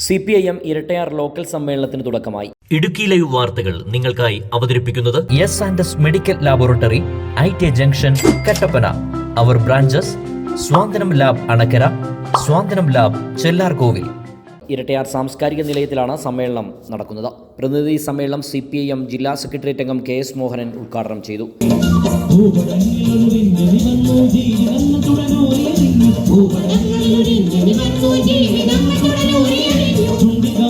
C P I M Erattayar local സമ്മേളനത്തിന് തുടക്കമായി Idukki live വാർത്തകൾ നിങ്ങൾക്കായി അവതരിപ്പിക്കുന്നത് S and S medical laboratory I T junction Kattappana our branches Santhwanam lab Anakkara Santhwanam lab Chellarkovil Erattayar സാംസ്കാരിക നിലയത്തിലാണ് സമ്മേളനം നടക്കുന്നത് പ്രതിനിധി സമ്മേളനം സി പി ഐ എം ജില്ലാ സെക്രട്ടേറിയറ്റ് അംഗം കെ എസ് മോഹനൻ ഉദ്ഘാടനം ചെയ്തു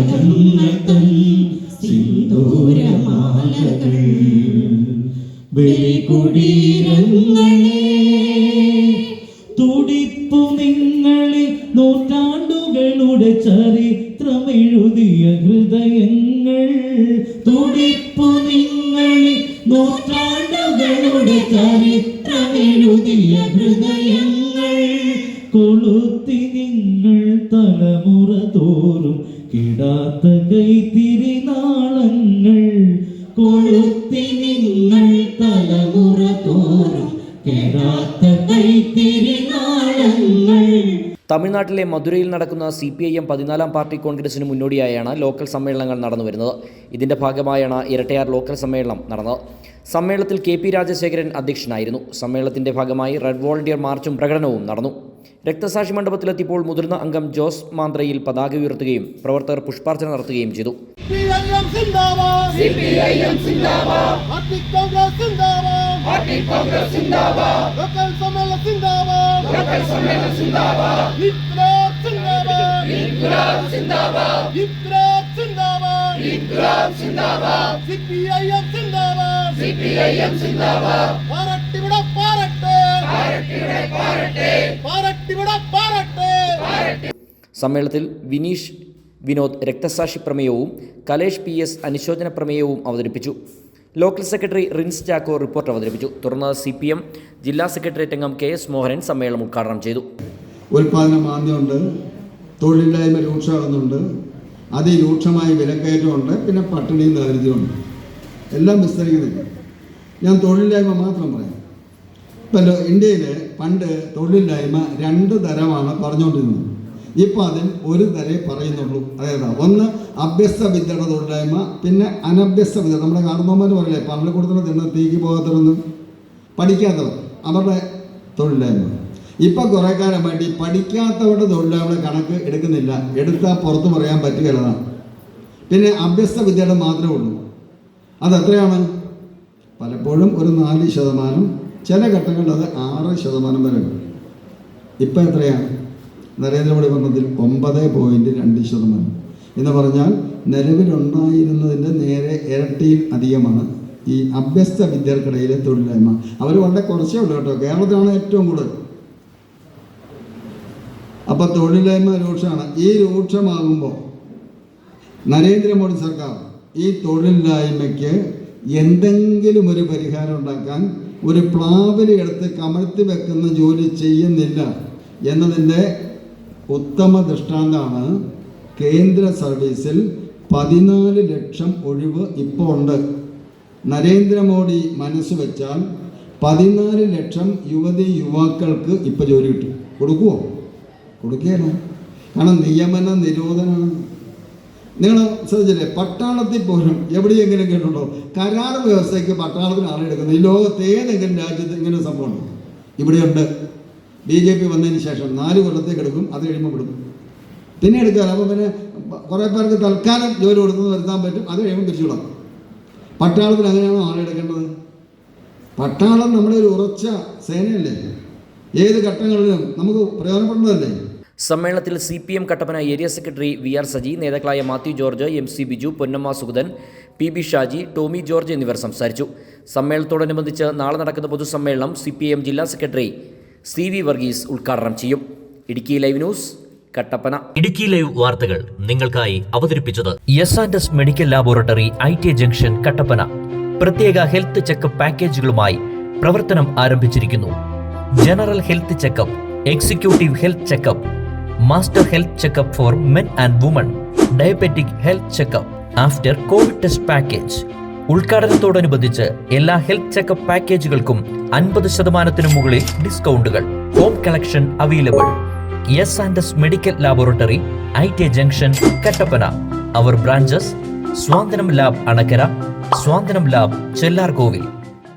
തൻ സിന്ദൂരമാലകൾ വെളികുടീരങ്ങളെ തുടിപ്പു നിങ്ങളിൽ നൂറ്റാണ്ടുകളുടെ ചരിത്രമെഴുതിയ ഹൃദയങ്ങൾ തുടിപ്പു നിങ്ങളിൽ നൂറ്റാണ്ടുകളുടെ ചരിത്രമെഴുതിയ ഹൃദയങ്ങൾ കൊളുത്തി നിങ്ങൾ തലമുറ തോറും കിടാത്ത കൈത്തിരി നാളങ്ങൾ കൊളുത്തി നിങ്ങൾ തലമുറ തോറും കിടാത്ത കൈത്തിരി നാളങ്ങൾ തമിഴ്നാട്ടിലെ മധുരയിൽ നടക്കുന്ന സി പി ഐ എം പതിനാലാം പാർട്ടി കോൺഗ്രസിന് മുന്നോടിയായാണ് ലോക്കൽ സമ്മേളനങ്ങൾ നടന്നു വരുന്നത്. ഇതിന്റെ ഭാഗമായാണ് ഇരട്ടയാർ ലോക്കൽ സമ്മേളനം നടന്നത്. സമ്മേളനത്തിൽ കെ പി രാജശേഖരൻ അധ്യക്ഷനായിരുന്നു. സമ്മേളനത്തിന്റെ ഭാഗമായി റെഡ് വോളണ്ടിയർ മാർച്ചും പ്രകടനവും നടന്നു. രക്തസാക്ഷി മണ്ഡപത്തിലെത്തിയപ്പോൾ മുതിർന്ന അംഗം ജോസ് മാന്ത്രയിൽ പതാക ഉയർത്തുകയും പ്രവർത്തകർ പുഷ്പാർച്ചന നടത്തുകയും ചെയ്തു. സിപിഐഎം സിന്ദാബാദ്. സിപിഐഎം സിന്ദാബാദ്. സമ്മേളനത്തിൽ വിനീഷ് വിനോദ് രക്തസാക്ഷി പ്രമേയവും കലേഷ് പി എസ് അനുശോചന പ്രമേയവും അവതരിപ്പിച്ചു. Local secretary Rince Chacko report അവതരിപ്പിച്ചു. തുടർന്ന് സി പി എം ജില്ലാ സെക്രട്ടേറിയറ്റ് അംഗം കെ എസ് മോഹനൻ സമ്മേളനം ഉദ്ഘാടനം ചെയ്തു. ഉൽപാദന മാന്ദ്യമുണ്ട് തൊഴിലില്ലായ്മ രൂക്ഷമാകുന്നുണ്ട് അതിരൂക്ഷമായ വിലക്കയറ്റമുണ്ട് പിന്നെ പട്ടിണിയും ദാരിദ്ര്യമുണ്ട്. എല്ലാം വിസ്തരിക്കുന്നില്ല. ഞാൻ തൊഴിലില്ലായ്മ മാത്രം പറയാം. ഇപ്പം ഇന്ത്യയിൽ പണ്ട് തൊഴിലില്ലായ്മ രണ്ട് തരമാണ് പറഞ്ഞുകൊണ്ടിരുന്നത്. ഇപ്പം അതിൽ ഒരു തരേ പറയുന്നുള്ളൂ. അതായത് ഒന്ന് അഭ്യസ്ത വിദ്യയുടെ തൊഴിലായ്മ പിന്നെ അനഭ്യസ്ത വിദ്യ. നമ്മുടെ കാർന്നോന്മാർ പറയില്ലേ പള്ളിക്കൂടത്തിന് തിന്ന തീക്ക് പോകാത്തവരൊന്നും പഠിക്കാത്തവർ. അവരുടെ തൊഴിലായ്മ ഇപ്പം കുറേ കാലം വേണ്ടി പഠിക്കാത്തവരുടെ തൊഴിലായ്മയുടെ കണക്ക് എടുക്കുന്നില്ല. എടുത്താൽ പുറത്തു പറയാൻ പറ്റുകയുള്ളതാണ് പിന്നെ അഭ്യസ്ത വിദ്യയുടെ മാത്രമേ ഉള്ളൂ. അത് എത്രയാണ്? പലപ്പോഴും ഒരു നാല് ശതമാനം ചില ഘട്ടങ്ങളിൽ അത് ആറ് ശതമാനം വരെ ഇപ്പം എത്രയാണ്? നരേന്ദ്രമോദി ഭരണത്തിൽ ഒമ്പത് പോയിന്റ് രണ്ട് ശതമാനം. എന്ന് പറഞ്ഞാൽ നിലവിലുണ്ടായിരുന്നതിന്റെ നേരെ ഇരട്ടിയിൽ അധികമാണ് ഈ അഭ്യസ്ത വിദ്യർക്കിടയിലെ തൊഴിലില്ലായ്മ. അവർ വളരെ കുറച്ചേ ഉള്ളൂ കേട്ടോ. കേരളത്തിലാണ് ഏറ്റവും കൂടുതൽ. അപ്പോൾ തൊഴിലില്ലായ്മ രൂക്ഷമാണ്. ഈ രൂക്ഷമാകുമ്പോൾ നരേന്ദ്രമോദി സർക്കാർ ഈ തൊഴിലില്ലായ്മയ്ക്ക് എന്തെങ്കിലും ഒരു പരിഹാരം ഉണ്ടാക്കാൻ ഒരു പ്ലാവിലെടുത്ത് കമഴ്ത്തി വെക്കുന്ന ജോലി ചെയ്യുന്നില്ല എന്നതിന്റെ ഉത്തമ ദൃഷ്ടാന്തമാണ് കേന്ദ്ര സർവീസിൽ പതിനാല് ലക്ഷം ഒഴിവ് ഇപ്പോൾ ഉണ്ട്. നരേന്ദ്രമോദി മനസ്സ് വെച്ചാൽ പതിനാല് ലക്ഷം യുവതി യുവാക്കൾക്ക് ഇപ്പോൾ ജോലി കിട്ടും. കൊടുക്കുമോ കൊടുക്കുകയാണ്. കാരണം നിയമന നിരോധനമാണ് നിങ്ങൾ ശ്രദ്ധിച്ചില്ലേ? പട്ടാളത്തിൽ പോലും എവിടെയെങ്കിലും കേട്ടിട്ടുണ്ടോ? കരാർ വ്യവസ്ഥയ്ക്ക് പട്ടാളത്തിന് ആളെടുക്കുന്നത് ഈ ലോകത്ത് ഏതെങ്കിലും രാജ്യത്ത് ഇങ്ങനെ സംഭവമുണ്ടോ? ഇവിടെയുണ്ട്. ബി ജെ പി വന്നതിന് ശേഷം നാല് കൊല്ലത്തേക്ക് എടുക്കും അത് കഴിയുമ്പോൾ വിടും. പിന്നെ എടുക്കാറ് അപ്പോൾ പിന്നെ കുറേ പേർക്ക് തൽക്കാലം ജോലി കൊടുക്കുന്നത് വരുത്താൻ പറ്റും അത് കഴിയുമ്പോൾ തിരിച്ചുവിടാം പട്ടാളത്തിൽ അങ്ങനെയാണോ ആളെ എടുക്കേണ്ടത്? പട്ടാളം നമ്മുടെ ഒരു ഉറച്ച സേനയല്ലേ? ഏത് ഘട്ടങ്ങളിലും നമുക്ക് പ്രയോജനപ്പെടേണ്ടതല്ലേ സമ്മേളനത്തിൽ C P M Kattappana area secretary V R Saji നേതാക്കളായ Mathew George M C Biju Ponnamma Sugathan P B Shaji Tomy George എന്നിവർ സംസാരിച്ചു. സമ്മേളനത്തോടനുബന്ധിച്ച് നാളെ നടക്കുന്ന പൊതുസമ്മേളനം സി പി എം ജില്ലാ സെക്രട്ടറി സി വി വർഗീസ് ഉദ്ഘാടനം ചെയ്യും. Idukki live news Kattappana. Idukki live വാർത്തകൾ നിങ്ങൾക്കായി അവതരിപ്പിച്ചത് S and S medical laboratory I T junction Kattappana. പ്രത്യേക ഹെൽത്ത് ചെക്കപ്പ് പാക്കേജുകളുമായി പ്രവർത്തനം ആരംഭിച്ചിരിക്കുന്നു. General health checkup executive health checkup master health checkup for men and women diabetic health checkup after covid test package. ഉദ്ഘാടനത്തോടനുബന്ധിച്ച് എല്ലാ health checkup പാക്കേജുകൾക്കും അൻപത് ശതമാനത്തിനു മുകളിൽ ഡിസ്കൗണ്ടുകൾ. Home collection available. S and S medical laboratory I T junction Kattappana. Our branches Swanthanam lab Anakkara Swanthanam lab Chellarkovil.